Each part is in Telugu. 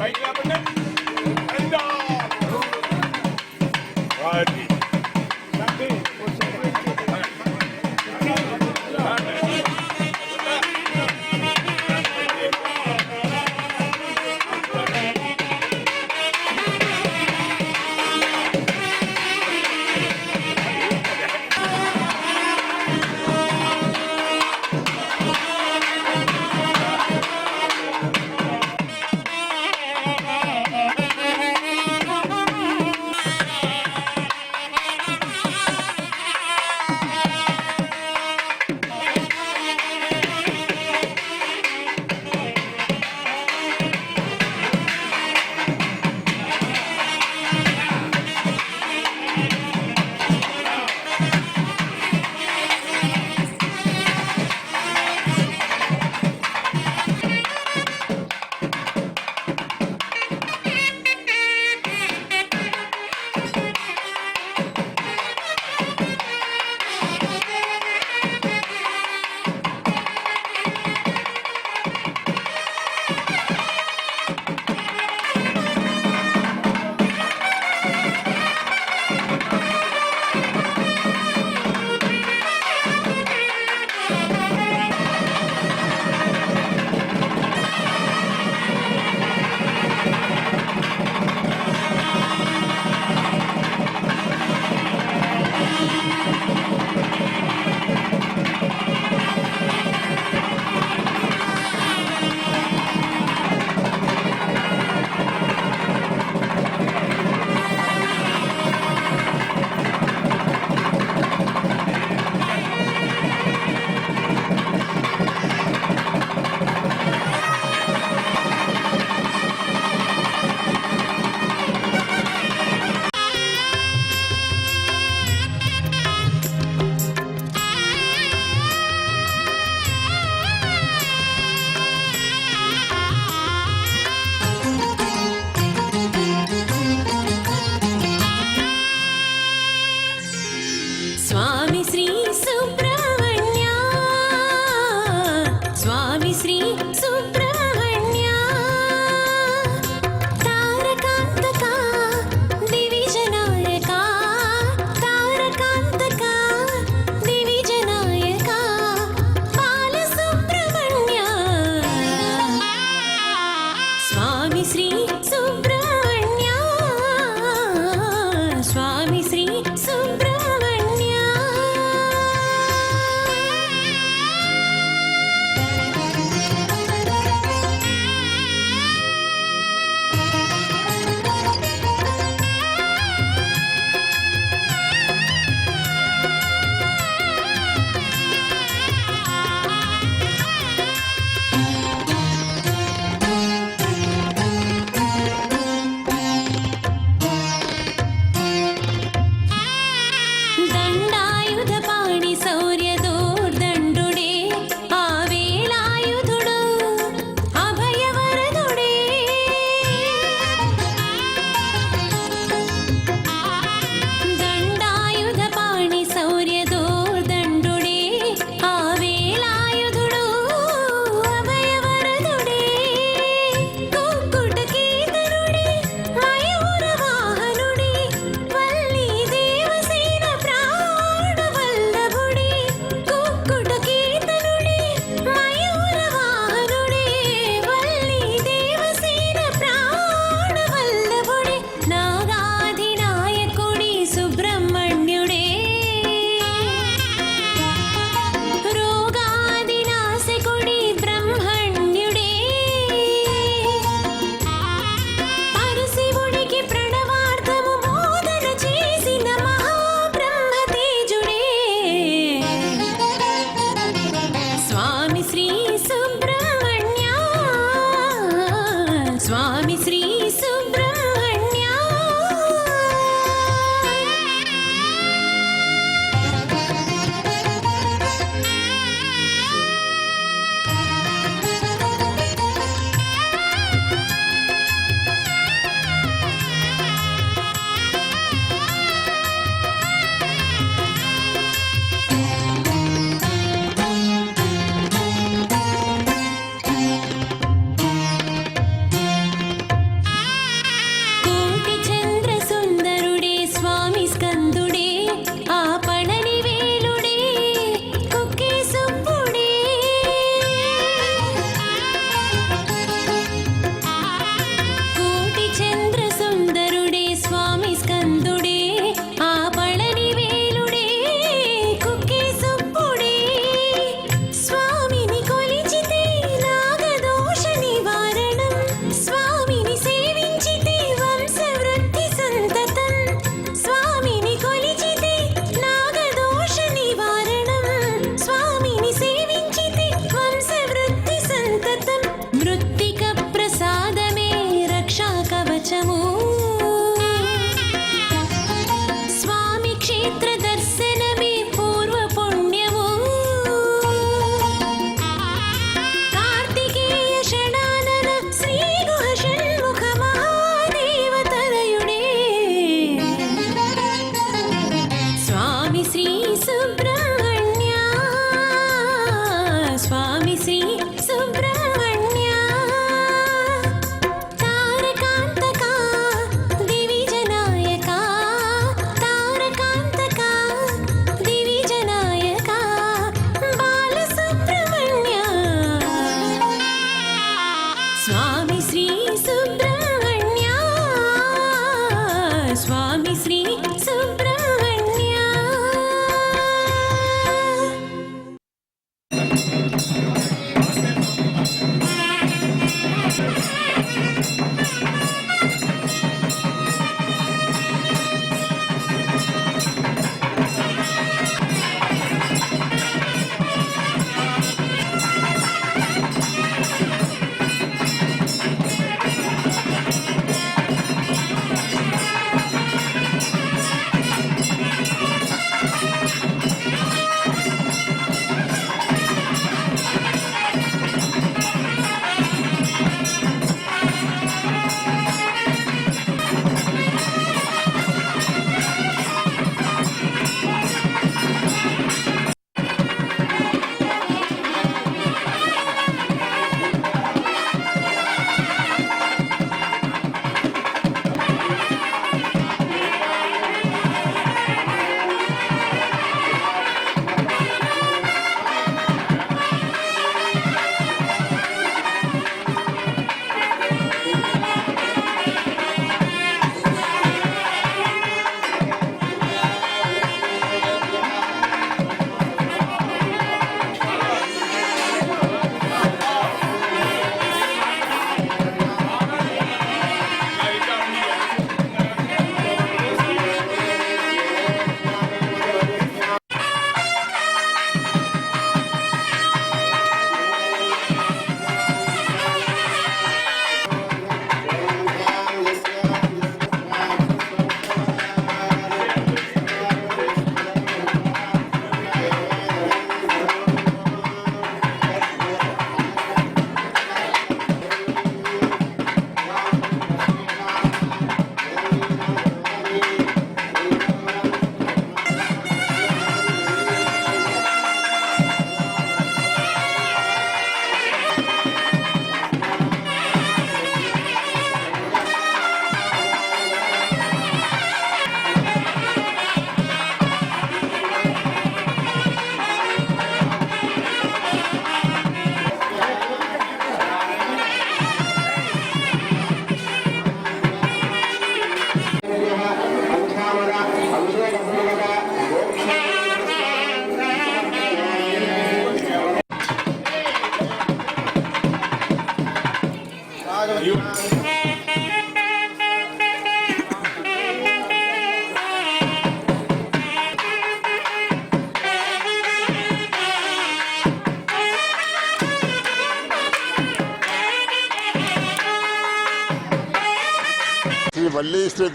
பைக்கில்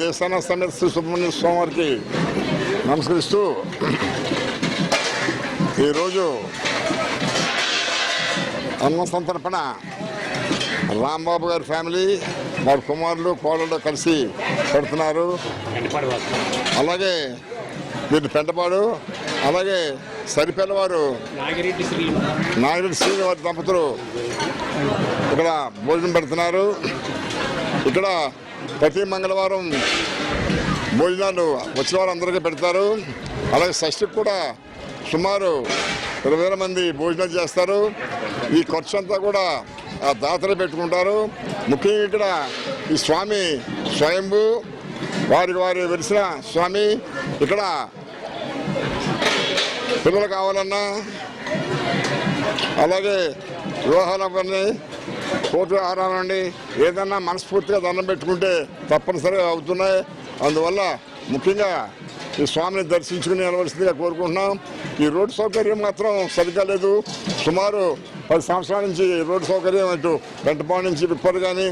దేశాన సమేత శ్రీ సుబ్రహ్మణ్య స్వామి వారికి నమస్కరిస్తూ ఈరోజు అన్న సంతర్పణ. రాంబాబు గారి ఫ్యామిలీ వారి కుమారులు కోడలు కలిసి పెడుతున్నారు. అలాగే వీరు పెంటపాడు అలాగే సరిపిల్లవారు నాగిరెడ్డి శ్రీ. శ్రీనివారి దంపతులు ఇక్కడ భోజనం పెడుతున్నారు. ఇక్కడ ప్రతి మంగళవారం భోజనాలు వచ్చిన వారు అందరికీ పెడతారు. అలాగే షష్ఠికి కూడా సుమారు ఇరవై వేల మంది భోజనాలు చేస్తారు. ఈ ఖర్చు అంతా కూడా ఆ దాతలు పెట్టుకుంటారు. ముఖ్యంగా ఇక్కడ ఈ స్వామి స్వయంభూ వారికి వారి వెలిసిన స్వామి ఇక్కడ పిల్లలు కావాలన్నా అలాగే వివాహాల అవన్నీ కోర్టు ఆరాలండి ఏదన్నా మనస్ఫూర్తిగా దండం పెట్టుకుంటే తప్పనిసరిగా అవుతున్నాయి. అందువల్ల ముఖ్యంగా ఈ స్వామిని దర్శించుకుని వెళ్ళవలసిందిగా కోరుకుంటున్నాం. ఈ రోడ్డు సౌకర్యం మాత్రం సరిగ్గా లేదు. సుమారు పది సంవత్సరాల నుంచి రోడ్డు సౌకర్యం అటు వెంటపాడు నుంచి విప్పరు కానీ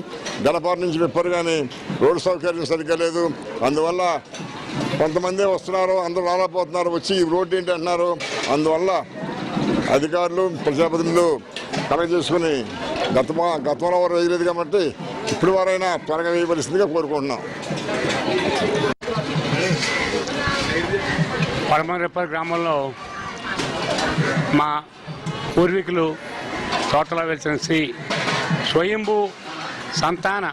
గడపాడు నుంచి విప్పరు కానీ రోడ్డు సౌకర్యం సరిగ్గా లేదు. అందువల్ల కొంతమంది వస్తున్నారు అందరూ రాలేకపోతున్నారు వచ్చి ఈ రోడ్డు ఏంటి అంటున్నారు. అందువల్ల అధికారులు ప్రజాప్రతినిధులు కలెక్ట్ చేసుకుని గత గతంలో వారు వేయలేదు కాబట్టి ఇప్పుడు వారైనా త్వరగా వేయవలసిందిగా కోరుకుంటున్నాం. పరమరెప్పర్ గ్రామంలో మా పూర్వీకులు తోటలో వెలిసిన శ్రీ స్వయంభూ సంతాన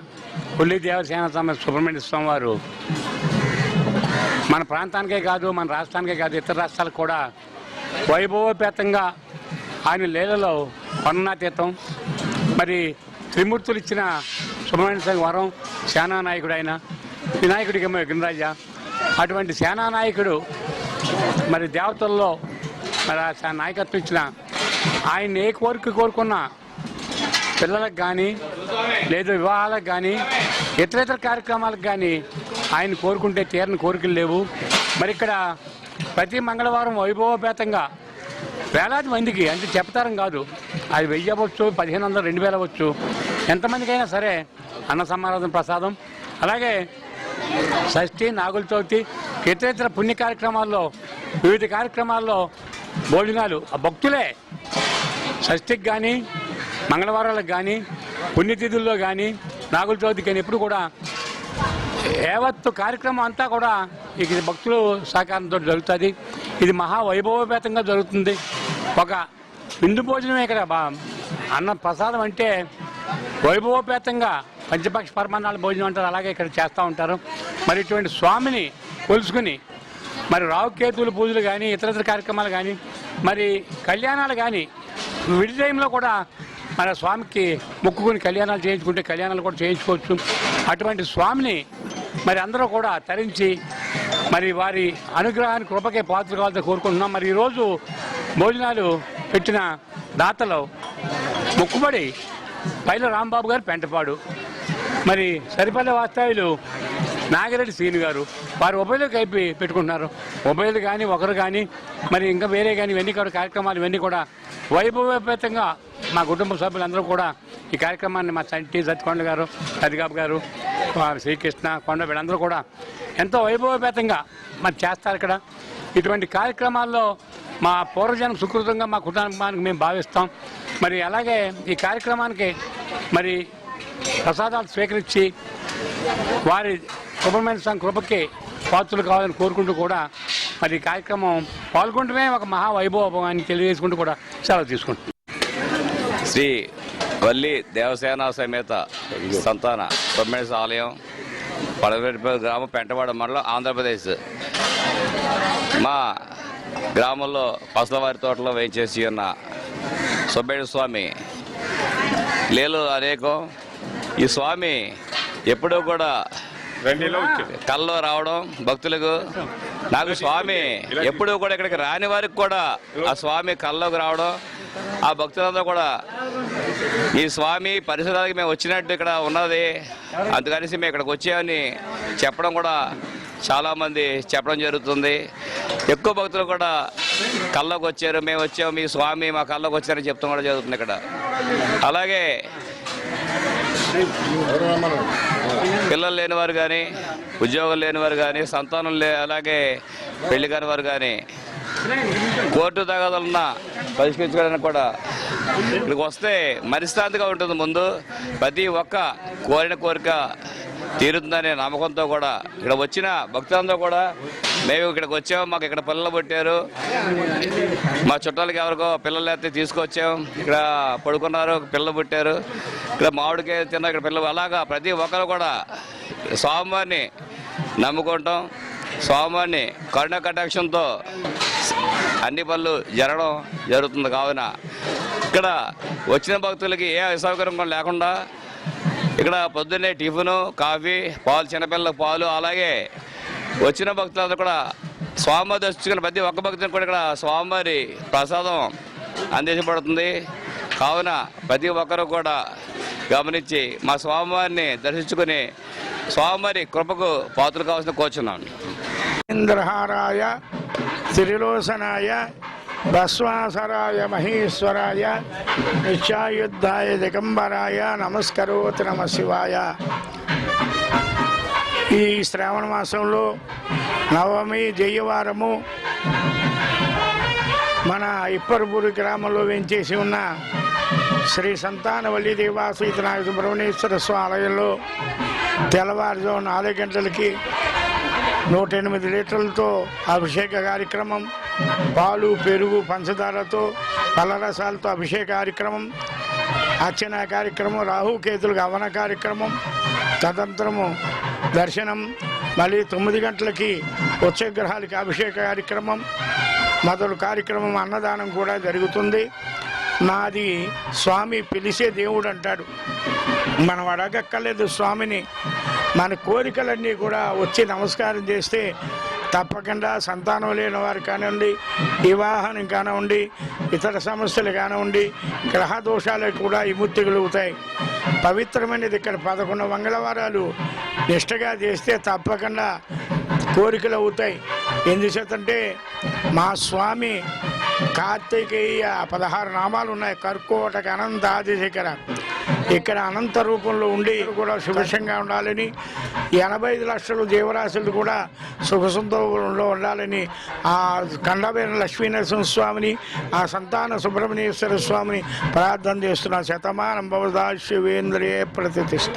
కొల్లి దేవసేన స్వామి సుబ్రహ్మణ్య స్వామి వారు మన ప్రాంతానికే కాదు మన రాష్ట్రానికే కాదు ఇతర రాష్ట్రాలకు కూడా వైభవోపేతంగా ఆయన లీలలో వర్ణనాతీతం. మరి త్రిమూర్తులు ఇచ్చిన సుబ్రహ్మణ్య స్వామి వరం సేనా నాయకుడు ఆయన వినాయకుడికి గిరిరాజ అటువంటి సేనా నాయకుడు మరి దేవతల్లో మరి ఆ నాయకత్వం ఇచ్చిన ఆయన ఏ కోరిక కోరుకున్నా పిల్లలకు కానీ లేదు వివాహాలకు కానీ ఇతర ఇతర కార్యక్రమాలకు కానీ ఆయన కోరుకుంటే తీరని కోరికలు లేవు. మరి ఇక్కడ ప్రతి మంగళవారం వైభవపేతంగా వేలాది మందికి అంటే చెప్తారం కాదు. అది వెయ్యి అవ్వచ్చు పదిహేను వందలు రెండు వేలు అవ్వచ్చు. ఎంతమందికైనా సరే అన్న సమారాధన ప్రసాదం. అలాగే షష్ఠి నాగుల చవితి ఇతర ఇతర పుణ్య కార్యక్రమాల్లో వివిధ కార్యక్రమాల్లో భోజనాలు. ఆ భక్తులే షష్ఠికి కానీ మంగళవారాలకు కానీ పుణ్యతిథుల్లో కానీ నాగుల చవితి కానీ ఎప్పుడు కూడా యావత్తు కార్యక్రమం అంతా కూడా ఇక భక్తులు సహకారంతో జరుగుతుంది. ఇది మహా వైభవపేతంగా జరుగుతుంది. ఒక విందు భోజనమే ఇక్కడ బా అన్న ప్రసాదం అంటే వైభవపేతంగా పంచపక్ష పరమాన్నాల భోజనం అంటారు అలాగే ఇక్కడ చేస్తూ ఉంటారు. మరి ఇటువంటి స్వామిని కొలుసుకుని మరి రావుకేతువుల పూజలు కానీ ఇతరతర కార్యక్రమాలు కానీ మరి కళ్యాణాలు కానీ విడి టైంలో కూడా మన స్వామికి మొక్కుకుని కళ్యాణాలు చేయించుకుంటే కళ్యాణాలు కూడా చేయించుకోవచ్చు. అటువంటి స్వామిని మరి అందరూ కూడా తరించి మరి వారి అనుగ్రహానికి కృపకే పాత్ర కావాలని కోరుకుంటున్నాం. మరి ఈరోజు భోజనాలు పెట్టిన దాతలు మొక్కుబడి పైల రాంబాబు గారు పెంటపాడు. మరి సరిపల్లె వాస్తాయిలు నాగిరెడ్డి సీని గారు. వారు ఉభయలు కలిపి పెట్టుకుంటున్నారు. ఉభయలు కానీ ఒకరు కానీ మరి ఇంకా వేరే కానీ ఇవన్నీ కూడా కార్యక్రమాలు ఇవన్నీ కూడా వైభవపేతంగా మా కుటుంబ సభ్యులందరూ కూడా ఈ కార్యక్రమాన్ని మా సంటి సత్కొండ గారు సరిగాబు గారు శ్రీకృష్ణ కొండ వీళ్ళందరూ కూడా ఎంతో వైభవపేతంగా మరి చేస్తారు ఇక్కడ. ఇటువంటి కార్యక్రమాల్లో మా పూర్వజనం సుకృతంగా మా కుటుంబానికి మేము భావిస్తాం. మరి అలాగే ఈ కార్యక్రమానికి మరి ప్రసాదాలు స్వీకరించి వారి సుబ్రహ్మణ్య స్వామి కృపకి పాత్రలు కావాలని కోరుకుంటూ కూడా మరి కార్యక్రమం పాల్గొంటమే ఒక మహావైభవం అని తెలియజేసుకుంటూ కూడా సెలవు తీసుకుంటాం శ్రీ వల్లి దేవసేన సమేత సంతాన సుబ్రహ్మణ్య ఆలయం పడవేటిపల్లి గ్రామం పెంటవాడ మండలం ఆంధ్రప్రదేశ్. మా గ్రామంలో పసలవారి తోటలో వేయించేసి ఉన్న సుబ్బయ్య స్వామి లేలు అనేకం. ఈ స్వామి ఎప్పుడూ కూడా కల్లో రావడం భక్తులకు. నాకు స్వామి ఎప్పుడూ కూడా ఇక్కడికి రాని వారికి కూడా ఆ స్వామి కల్లోకి రావడం ఆ భక్తులందరూ కూడా ఈ స్వామి పరిసరాలకి మేము వచ్చినట్టు ఇక్కడ ఉన్నది. అందుకనేసి మేము ఇక్కడికి వచ్చామని చెప్పడం కూడా చాలామంది చెప్పడం జరుగుతుంది. ఎక్కువ భక్తులు కూడా కల్లోకి వచ్చారు. మేము వచ్చాము మీ స్వామి మా కల్లోకి వచ్చారని చెప్తాం కూడా జరుగుతుంది ఇక్కడ. అలాగే పిల్లలు లేనివారు కానీ ఉద్యోగం లేనివారు కానీ సంతానం లే అలాగే పెళ్ళి కాని వారు కానీ కోర్టు తగాదలున్న పరిష్కరించుకోవడానికి కూడా ఇక్కడికి వస్తే మరిస్తాంతిగా ఉంటుంది ముందు. ప్రతి ఒక్క కోరిన కోరిక తీరుతుందనే నమ్మకంతో కూడా ఇక్కడ వచ్చిన భక్తులందరూ కూడా మేము ఇక్కడికి వచ్చాము మాకు ఇక్కడ పిల్లలు పుట్టారు. మా చుట్టాలకి ఎవరికో పిల్లలు అయితే తీసుకొచ్చాం. ఇక్కడ పడుకున్నారు పిల్లలు పుట్టారు. ఇక్కడ మామిడికాయ తిన్న ఇక్కడ పిల్లలు అలాగా ప్రతి ఒక్కరు కూడా స్వామివారిని నమ్ముకుంటాం. స్వామివారిని కరుణ కటాక్షంతో అన్ని పనులు జరగడం జరుగుతుంది కావున. ఇక్కడ వచ్చిన భక్తులకి ఏ అసౌకర్యం కూడా లేకుండా ఇక్కడ పొద్దున్నే టిఫిను కాఫీ పాలు చిన్నపిల్లలకు పాలు అలాగే వచ్చిన భక్తులందరూ కూడా స్వామివారి దర్శించుకున్న ప్రతి ఒక్క భక్తుని కూడా ఇక్కడ స్వామివారి ప్రసాదం అందించబడుతుంది. కావున ప్రతి ఒక్కరూ కూడా గమనించి మా స్వామివారిని దర్శించుకుని స్వామివారి కృపకు పాత్రలు కావాల్సిన కోరుచున్నాను. ఇంద్రహారాయ త్రిలోసనాయ భస్వాసరాయ మహేశ్వరాయ నిత్యాయుద్ధాయ దిగంబరాయ నమస్కరోతి నమ శివాయ. ఈ శ్రావణ మాసంలో నవమి జయవారము మన ఇప్పరుపూరి గ్రామంలో వెంచేసి ఉన్న శ్రీ సంతానవల్లి దేవాశ్రీతనాయ సుబ్రహ్మణ్యేశ్వర స్వామి ఆలయంలో తెల్లవారుజాము నాలుగు గంటలకి నూట ఎనిమిది లీటర్లతో అభిషేక కార్యక్రమం పాలు పెరుగు పంచదారతో పలరసాలతో అభిషేక కార్యక్రమం అర్చన కార్యక్రమం రాహుకేతులకు అవన కార్యక్రమం తదంతరము దర్శనం మళ్ళీ తొమ్మిది గంటలకి ఉత్సగ్రహాలకి అభిషేక కార్యక్రమం మొదలు కార్యక్రమం అన్నదానం కూడా జరుగుతుంది. నాది స్వామి పిలిచే దేవుడు అంటాడు. మనం అడగక్కర్లేదు స్వామిని. మన కోరికలన్నీ కూడా వచ్చి నమస్కారం చేస్తే తప్పకుండా సంతానం లేని వారు కానివ్వండి వివాహం కానివ్వండి ఇతర సమస్యలు కానివ్వండి గ్రహ దోషాలకు కూడా విముక్తి కలుగుతాయి. పవిత్రమైనది ఇక్కడ పదకొండు మంగళవారాలు నిష్టగా చేస్తే తప్పకుండా కోరికలు అవుతాయి. ఎందుచేతంటే మా స్వామి కార్తీకేయ పదహారు నామాలు ఉన్నాయి. కర్కోటక అనంత ఆదిశేఖర ఇక్కడ అనంత రూపంలో ఉండి కూడా సుభిక్షంగా ఉండాలని ఎనభై ఐదు లక్షలు జీవరాశులు కూడా సుఖ ఉండాలని ఆ కండబైన లక్ష్మీనరసింహ స్వామిని ఆ సంతాన సుబ్రహ్మణ్యేశ్వర స్వామిని ప్రార్థన చేస్తున్న శతమానం భవదా శివేంద్రియే ప్రతిష్ట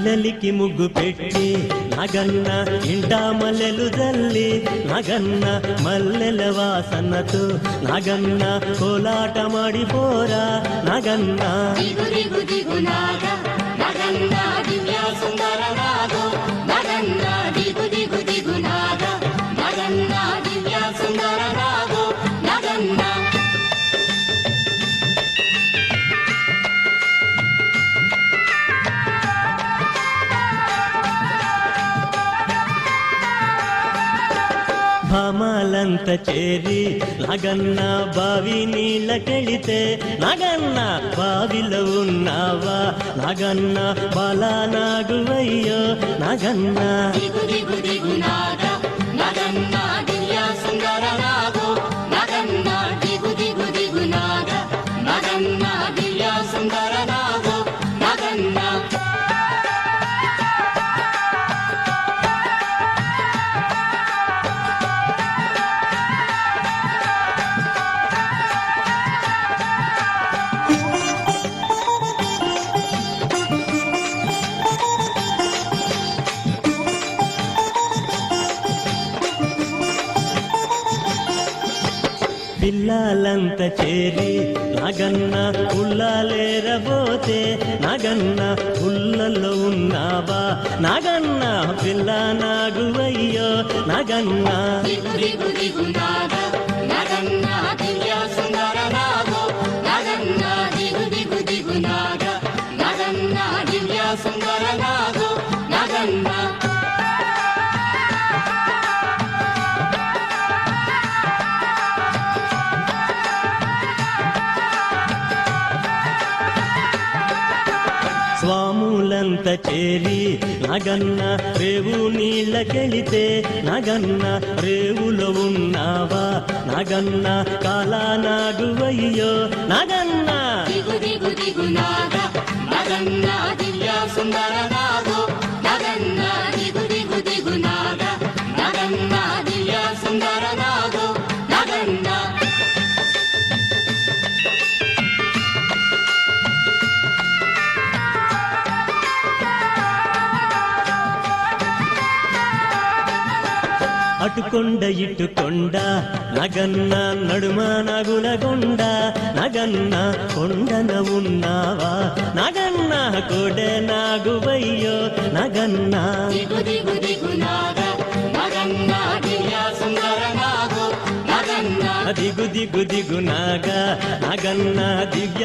ఇల్లలికి ముగ్గు పెట్టి నగన్న ఇంట మల్లెలు జల్లి నగన్న మల్లెల వాసనతో నగన్న కోలాటమాడి పోరా నగన్న. దిగు దిగు దిగు నాగ నగన్న దివ్య సుందర భామాలంత చేరి నగన్న బావి నీళ్ళకెళితే నగన్న బావిలో ఉన్నావా? నగన్న బలా నాగువయ్యో నగన్న. పిల్లలంత చేరి నాగన్న పుల్లాలేరబోతే నాగన్న పుల్లలో ఉన్నావా? నాగన్న పిల్ల నాగువయ్యో నాగన్న. నాగన్న దివ్య సుందర చేరి నగన్న రేవు నీళ్ళకెళితే నగన్న రేవులో ఉన్నావా? నగన్న కాలా నాగువయ్యో నగన్న! దిగు దిగు దిగు నాగ నగన్న దివ్య సుందర నాగో నగన్న దిగు దిగు దిగు నాగ నగన్న దివ్య సుందర అటుకొండ ఇటుకొండ నగన్న నడుమ నగుల కొండ నగన్న కొండన ఉన్నావా? నగన్న కోడె నాగువయ్యో నగన్న. దిగు దిగు దిగు నాగ నగన్న దివ్య సుందర నాగు నగన్న. దిగు దిగు దిగు నాగ నగన్న దివ్య